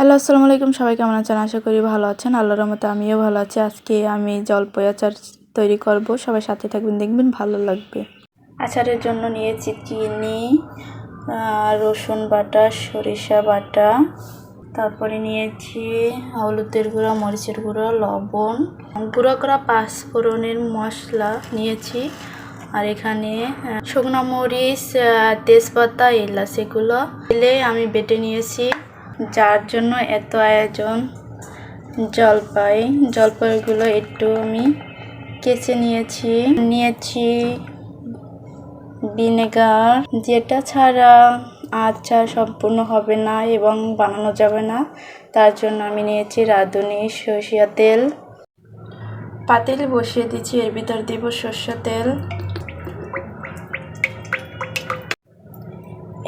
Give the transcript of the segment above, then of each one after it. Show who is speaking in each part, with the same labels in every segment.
Speaker 1: Hello, আসসালামু আলাইকুম। সবাই কেমন আছেন? আশা করি ভালো আছেন। আল্লাহর রহমতে আমিও ভালো আছি। আজকে আমি জলপই আচার তৈরি করব। সবাই সাথে থাকবেন, দেখবেন ভালো লাগবে। আচারের জন্য নিয়েছি চিনি রসুন বাটা, সরিষা বাটা, তারপরে নিয়েছি হলুদের গুঁড়া, মরিচের গুঁড়া, লবণ, গুঁড়ো করা পাঁচফোড়নের মশলা নিয়েছি। আর এখানে শুকনো মরিচ তেজপাতা, এলাচ, এগুলো এলে আমি বেটে নিয়েছি। যার জন্য এত আয়োজন। জলপাই, জলপাইগুলো একটু আমি কেচে নিয়েছি। নিয়েছি ভিনেগার, যেটা ছাড়া আচার সম্পূর্ণ হবে না এবং বানানো যাবে না। তার জন্য আমি নিয়েছি রাঁধুনি সরিষা তেল। পাতিল বসিয়ে দিচ্ছি এর ভিতর দিব সর্ষে তেল।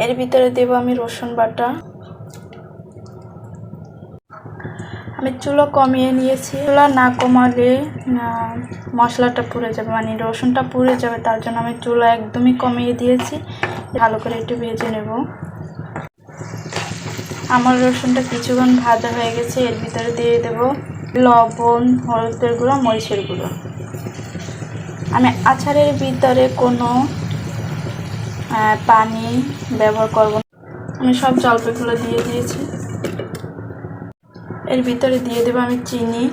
Speaker 1: এর ভিতরে দেব আমি রসুন বাটা। আমি চুলো কমিয়ে নিয়েছি। চুলা না কমালে মশলাটা পুড়ে যাবে মানে রসুনটা পুড়ে যাবে, তার জন্য আমি চুলা একদমই কমিয়ে দিয়েছি। ভালো করে একটু ভেজে নেব। আমার রসুনটা কিছুক্ষণ ভাজা হয়ে গেছে, এর ভিতরে দিয়ে দেব লবণ, হলুদের গুঁড়ো, মরিচের গুঁড়ো। আমি আচারের ভিতরে কোনো পানি ব্যবহার করব আমি সব জলপাইগুলো দিয়ে দিয়েছি। এর ভিতরে দিয়ে দেবো আমি চিনি।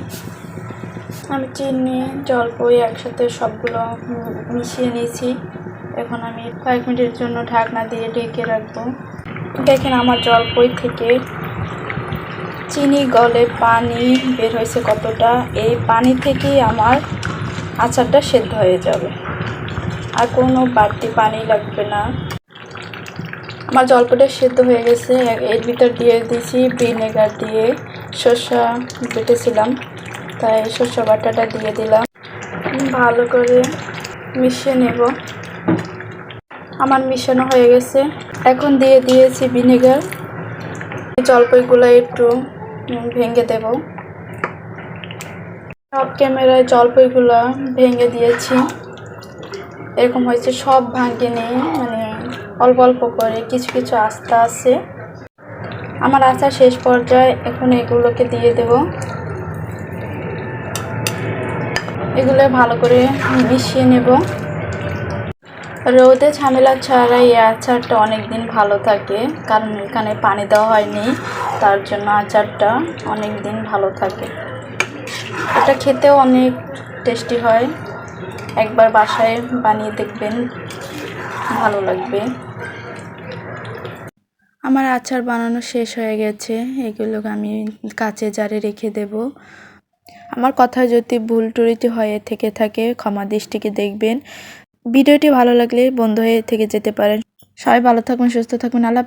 Speaker 1: আমি চিনি জলপাই একসাথে সবগুলো মিশিয়ে নিয়েছি। এখন আমি কয়েক মিনিটের জন্য ঢাকনা দিয়ে ঢেকে রাখব। দেখেন আমার জলপাই থেকে? চিনি গলে পানি বের হয়েছে কতটা? এই পানি থেকেই আমার আচারটা সেদ্ধ হয়ে যাবে। আর কোনো বাড়তি পানি লাগবে না। আমার জলপাইটা সেদ্ধ হয়ে গেছে। এর ভিতর দিয়ে দিয়েছি ভিনেগার দিয়ে। শসা বেটেছিলাম, তাই শসা বাটাটা দিয়ে দিলাম। ভালো করে মিশিয়ে নেব। আমার মিশানো হয়ে গেছে। এখন দিয়ে দিয়েছি ভিনেগার। জলপাইগুলো একটু ভেঙে দেব। সব ক্যামেরায় জলপাইগুলো ভেঙে দিয়েছি। এরকম হয়েছে সব ভাঙিনি মানে অল্প অল্প করে কিছু কিছু আস্তে আছে। আমার আচার শেষ পর্যায়ে এখন এগুলোকে দিয়ে দেব। এগুলো ভালো করে মিশিয়ে নেব। রোদে ঝামেলা ছাড়া এই আচারটা অনেক দিন ভালো থাকে, কারণ এখানে পানি দেওয়া হয়নি, তার জন্য আচারটা অনেক দিন ভালো থাকে। এটা খেতেও অনেক টেস্টি হয়। একবার বাসায় বানিয়ে দেখবেন, ভালো লাগবে। আমার আচার বানানো শেষ হয়ে গেছে। এগুলো আমি কাছে জারে রেখে দেব। আমার কথা যদি ভুল টুরিটি হয়ে থেকে থাকে, ক্ষমা দৃষ্টিকে দেখবেন। ভিডিওটি ভালো লাগলে বন্ধ হয়ে থেকে যেতে পারেন। সবাই ভালো থাকুন, সুস্থ থাকুন। আল্লাহ